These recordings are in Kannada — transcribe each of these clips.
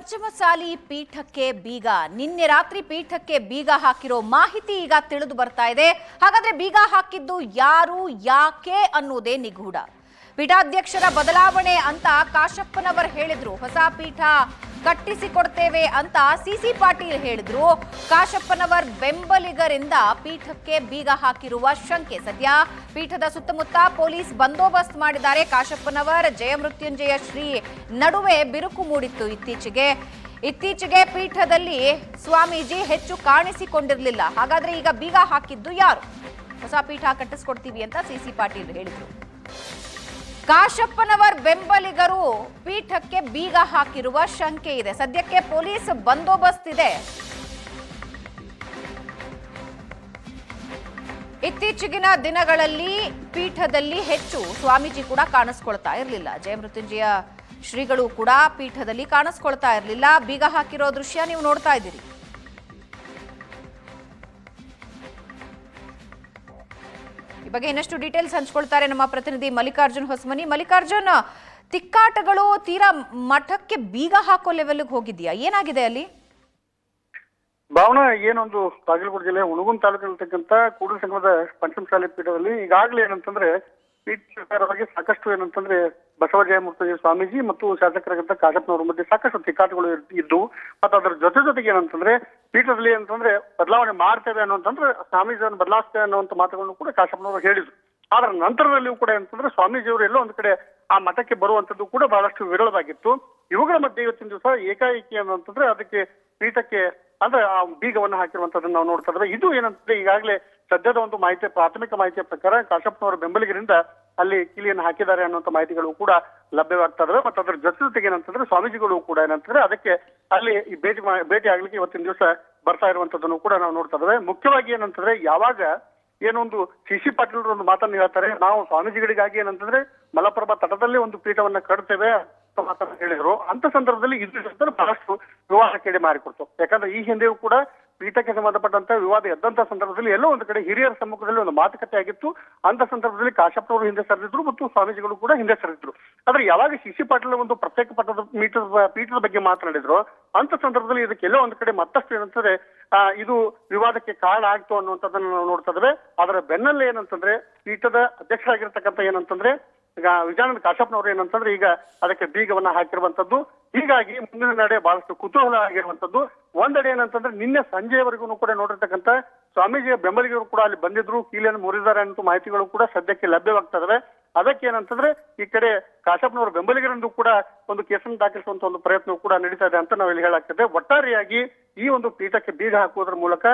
ಪಂಚಮಸಾಲಿ ಪೀಠಕ್ಕೆ ಬೀಗ. ನಿನ್ನೆ ರಾತ್ರಿ ಪೀಠಕ್ಕೆ ಬೀಗ ಹಾಕಿರೋ ಮಾಹಿತಿ ಈಗ ತಿಳಿದು ಬರ್ತಾ ಇದೆ. ಹಾಗಾದ್ರೆ ಬೀಗ ಹಾಕಿದ್ದು ಯಾರು, ಯಾಕೆ ಅನ್ನೋದೇ ನಿಗೂಢ. ಪೀಠಾಧ್ಯಕ್ಷರ ಬದಲಾವಣೆ ಅಂತ ಕಾಶಪ್ಪನವರ್ ಹೇಳಿದ್ರು. ಹೊಸ ಪೀಠ ಕಟ್ಟಿಸಿಕೊಡ್ತೇವೆ ಅಂತ ಸಿಸಿ ಪಾಟೀಲ್ ಹೇಳಿದ್ರು. ಕಾಶಪ್ಪನವರ್ ಬೆಂಬಲಿಗರಿಂದ ಪೀಠಕ್ಕೆ ಬೀಗ ಹಾಕಿರುವ ಶಂಕೆ ಸದ್ಯ. ಪೀಠದ ಸುತ್ತಮುತ್ತ ಪೊಲೀಸ್ ಬಂದೋಬಸ್ತ್ ಮಾಡಿದ್ದಾರೆ ಕಾಶಪ್ಪನವರ್. ಜಯಮೃತ್ಯುಂಜಯ ಶ್ರೀ ನಡುವೆ ಬಿರುಕು ಮೂಡಿತ್ತು ಇತ್ತೀಚೆಗೆ. ಇತ್ತೀಚೆಗೆ ಪೀಠದಲ್ಲಿ ಸ್ವಾಮೀಜಿ ಹೆಚ್ಚು ಕಾಣಿಸಿಕೊಂಡಿರಲಿಲ್ಲ. ಹಾಗಾದ್ರೆ ಈಗ ಬೀಗ ಹಾಕಿದ್ದು ಯಾರು? ಹೊಸ ಪೀಠ ಕಟ್ಟಿಸ್ಕೊಡ್ತೀವಿ ಅಂತ ಸಿಸಿ ಪಾಟೀಲ್ ಹೇಳಿದ್ರು. ಕಾಶಪ್ಪನವರ್ ಬೆಂಬಲಿಗರು ಪೀಠಕ್ಕೆ ಬೀಗ ಹಾಕಿರುವ ಶಂಕೆ ಇದೆ. ಸದ್ಯಕ್ಕೆ ಪೊಲೀಸ್ ಬಂದೋಬಸ್ತ್ ಇದೆ. ಇತ್ತೀಚೆಗಿನ ದಿನಗಳಲ್ಲಿ ಪೀಠದಲ್ಲಿ ಹೆಚ್ಚು ಸ್ವಾಮೀಜಿ ಕೂಡ ಕಾಣಿಸ್ಕೊಳ್ತಾ ಇರಲಿಲ್ಲ. ಜಯಮೃತ್ಯುಂಜಯ ಶ್ರೀಗಳು ಕೂಡ ಪೀಠದಲ್ಲಿ ಕಾಣಿಸ್ಕೊಳ್ತಾ ಇರಲಿಲ್ಲ. ಬೀಗ ಹಾಕಿರೋ ದೃಶ್ಯ ನೀವು ನೋಡ್ತಾ ಇದ್ದೀರಿ. ಈ ಬಗ್ಗೆ ಇನ್ನಷ್ಟು ಡೀಟೇಲ್ಸ್ ಹಂಚ್ಕೊಳ್ತಾರೆ ನಮ್ಮ ಪ್ರತಿನಿಧಿ ಮಲ್ಲಿಕಾರ್ಜುನ್ ಹೊಸಮನಿ. ಮಲ್ಲಿಕಾರ್ಜುನ್, ತಿಕ್ಕಾಟಗಳು ತೀರಾ ಮಠಕ್ಕೆ ಬೀಗ ಹಾಕೋ ಲೆವೆಲ್ಗೆ ಹೋಗಿದ್ಯಾ? ಏನಾಗಿದೆ ಅಲ್ಲಿ? ಭಾವನಾ, ಏನೊಂದು ಬಾಗಲಕೋಟೆ ಜಿಲ್ಲೆ ಹುಣಗುನ್ ತಾಲೂಕಿನಲ್ಲಿರ್ತಕ್ಕಂಥ ಕೂಡಲ ಸಂಘದ ಪಂಚಮಸಾಲಿ ಪೀಠದಲ್ಲಿ ಈಗಾಗಲೇ ಏನಂತಂದ್ರೆ ಸರ್ಕಾರವಾಗಿ ಸಾಕಷ್ಟು ಏನಂತಂದ್ರೆ ಬಸವ ಜಯಮೂರ್ತಿ ಸ್ವಾಮೀಜಿ ಮತ್ತು ಶಾಸಕರಂತ ಕಾಶಪ್ಪನವರ ಮಧ್ಯೆ ಸಾಕಷ್ಟು ತಿಕ್ಕಾಟಗಳು ಇದ್ದು ಮತ್ತು ಅದರ ಜೊತೆ ಜೊತೆಗೆ ಏನಂತಂದ್ರೆ ಪೀಠದಲ್ಲಿ ಏನಂತಂದ್ರೆ ಬದಲಾವಣೆ ಮಾಡ್ತೇವೆ ಅನ್ನುವಂತಂದ್ರೆ ಸ್ವಾಮೀಜಿಯನ್ನು ಬದಲಾಯಿಸ್ತೇವೆ ಅನ್ನುವಂತ ಮಾತುಗಳನ್ನು ಕೂಡ ಕಾಶಪ್ಪನವರು ಹೇಳಿದ್ರು. ಆದ್ರ ನಂತರದಲ್ಲಿಯೂ ಕೂಡ ಏನಂತಂದ್ರೆ ಸ್ವಾಮೀಜಿಯವರು ಎಲ್ಲೋ ಒಂದು ಕಡೆ ಆ ಮಠಕ್ಕೆ ಬರುವಂತದ್ದು ಕೂಡ ಬಹಳಷ್ಟು ವಿರಳವಾಗಿತ್ತು. ಇವುಗಳ ಮಧ್ಯೆ ಇವತ್ತಿನ ದಿವಸ ಏಕಾಏಕಿ ಅಂತಂದ್ರೆ ಅದಕ್ಕೆ ಪೀಠಕ್ಕೆ ಅಂದ್ರೆ ಆ ಬೀಗವನ್ನು ಹಾಕಿರುವಂತದನ್ನ ನಾವು ನೋಡ್ತಾ ಇದ್ದೇವೆ. ಇದು ಏನಂತಂದ್ರೆ ಈಗಾಗಲೇ ಸದ್ಯದ ಒಂದು ಮಾಹಿತಿ, ಪ್ರಾಥಮಿಕ ಮಾಹಿತಿಯ ಪ್ರಕಾರ ಕಾಶಪ್ಪನವರ ಬೆಂಬಲಿಗರಿಂದ ಅಲ್ಲಿ ಕಿಲಿಯನ್ನು ಹಾಕಿದ್ದಾರೆ ಅನ್ನುವಂತ ಮಾಹಿತಿಗಳು ಕೂಡ ಲಭ್ಯವಾಗ್ತಾ ಇದಾವೆ. ಮತ್ತು ಅದರ ಜೊತೆ ಜೊತೆಗೆ ಏನಂತಂದ್ರೆ ಸ್ವಾಮೀಜಿಗಳು ಕೂಡ ಏನಂತಂದ್ರೆ ಅದಕ್ಕೆ ಅಲ್ಲಿ ಈ ಭೇಟಿ ಭೇಟಿ ಆಗ್ಲಿಕ್ಕೆ ಇವತ್ತಿನ ದಿವಸ ಬರ್ತಾ ಇರುವಂತದ್ದನ್ನು ಕೂಡ ನಾವು ನೋಡ್ತಾ ಇದ್ದೇವೆ ಮುಖ್ಯವಾಗಿ ಏನಂತಂದ್ರೆ ಯಾವಾಗ ಏನೊಂದು ಸಿ ಸಿ ಪಾಟೀಲ್ ಒಂದು ಮಾತನ್ನು ಹೇಳ್ತಾರೆ, ನಾವು ಸ್ವಾಮೀಜಿಗಳಿಗಾಗಿ ಏನಂತಂದ್ರೆ ಮಲಪ್ರಭಾ ತಟದಲ್ಲಿ ಒಂದು ಪೀಠವನ್ನ ಕಟ್ತೇವೆ ಮಾತನ್ನ ಹೇಳಿದ್ರು. ಅಂತ ಸಂದರ್ಭದಲ್ಲಿ ಇದ್ರೆ ಬಹಳಷ್ಟು ವಿವಾಹ ಕೇಳಿ ಮಾರಿಕೊಡ್ತು ಯಾಕಂದ್ರೆ ಈ ಹಿಂದೆಯೂ ಕೂಡ ಪೀಠಕ್ಕೆ ಸಂಬಂಧಪಟ್ಟಂತಹ ವಿವಾದ ಎದ್ದಂತಹ ಸಂದರ್ಭದಲ್ಲಿ ಎಲ್ಲೋ ಒಂದು ಕಡೆ ಹಿರಿಯರ ಸಮ್ಮುಖದಲ್ಲಿ ಒಂದು ಮಾತುಕತೆ ಆಗಿತ್ತು. ಅಂತ ಸಂದರ್ಭದಲ್ಲಿ ಕಾಶಪ್ಪನವರು ಹಿಂದೆ ಸರಿದಿದ್ರು ಮತ್ತು ಸ್ವಾಮೀಜಿಗಳು ಕೂಡ ಹಿಂದೆ ಸರಿದ್ರು ಆದ್ರೆ ಯಾವಾಗ ಶಿಶಿ ಪಾಟೀಲ್ ಒಂದು ಪ್ರತ್ಯೇಕ ಪಟ್ಟದ ಮೀಟರ್ ಪೀಠದ ಬಗ್ಗೆ ಮಾತನಾಡಿದ್ರು ಅಂತ ಸಂದರ್ಭದಲ್ಲಿ ಇದಕ್ಕೆ ಎಲ್ಲೋ ಒಂದು ಕಡೆ ಮತ್ತಷ್ಟು ಏನಂತಂದ್ರೆ ಇದು ವಿವಾದಕ್ಕೆ ಕಾರಣ ಆಗ್ತು ಅನ್ನುವಂಥದ್ದನ್ನ ನಾವು ನೋಡ್ತಾ ಇದ್ದೇವೆ. ಅದರ ಬೆನ್ನಲ್ಲೇ ಏನಂತಂದ್ರೆ ಪೀಠದ ಅಧ್ಯಕ್ಷರಾಗಿರ್ತಕ್ಕಂಥ ಏನಂತಂದ್ರೆ ಈಗ ವಿಜಯಾನಂದ ಕಾಶಪ್ಪನವರು ಏನಂತಂದ್ರೆ ಈಗ ಅದಕ್ಕೆ ಬೀಗವನ್ನ ಹಾಕಿರುವಂತದ್ದು. ಹೀಗಾಗಿ ಮುಂದಿನ ನಡೆ ಬಹಳಷ್ಟು ಕುತೂಹಲ ಆಗಿರುವಂತದ್ದು. ಒಂದೆಡೆ ಏನಂತಂದ್ರೆ ನಿನ್ನೆ ಸಂಜೆವರೆಗೂ ಕೂಡ ನೋಡಿರ್ತಕ್ಕಂಥ ಸ್ವಾಮೀಜಿಯ ಬೆಂಬಲಿಗರು ಕೂಡ ಅಲ್ಲಿ ಬಂದಿದ್ರು. ಕೀಲಿಯನ್ನು ಮುರಿದಾರೆ ಅಂತ ಮಾಹಿತಿಗಳು ಕೂಡ ಸದ್ಯಕ್ಕೆ ಲಭ್ಯವಾಗ್ತಾ ಇದಾವೆ. ಅದಕ್ಕೆ ಏನಂತಂದ್ರೆ ಈ ಕಡೆ ಕಾಶಪ್ಪನವರ ಬೆಂಬಲಿಗರಂದು ಕೂಡ ಒಂದು ಕೇಸನ್ನು ದಾಖಲಿಸುವಂತ ಒಂದು ಪ್ರಯತ್ನ ಕೂಡ ನಡೀತಾ ಇದೆ ಅಂತ ನಾವು ಇಲ್ಲಿ ಹೇಳಾಗ್ತದೆ ಒಟ್ಟಾರೆಯಾಗಿ ಈ ಒಂದು ಪೀಠಕ್ಕೆ ಬೀಗ ಹಾಕುವುದರ ಮೂಲಕ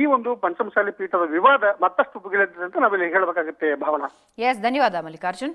ಈ ಒಂದು ಪಂಚಮಸಾಲಿ ಪೀಠದ ವಿವಾದ ಮತ್ತಷ್ಟು ಬುಗಿಲೆದ್ದಿದೆ ಅಂತ ನಾವಿಲ್ಲಿ ಹೇಳಬೇಕಾಗುತ್ತೆ ಭಾವನಾ. ಎಸ್ ಧನ್ಯವಾದ ಮಲ್ಲಿಕಾರ್ಜುನ್.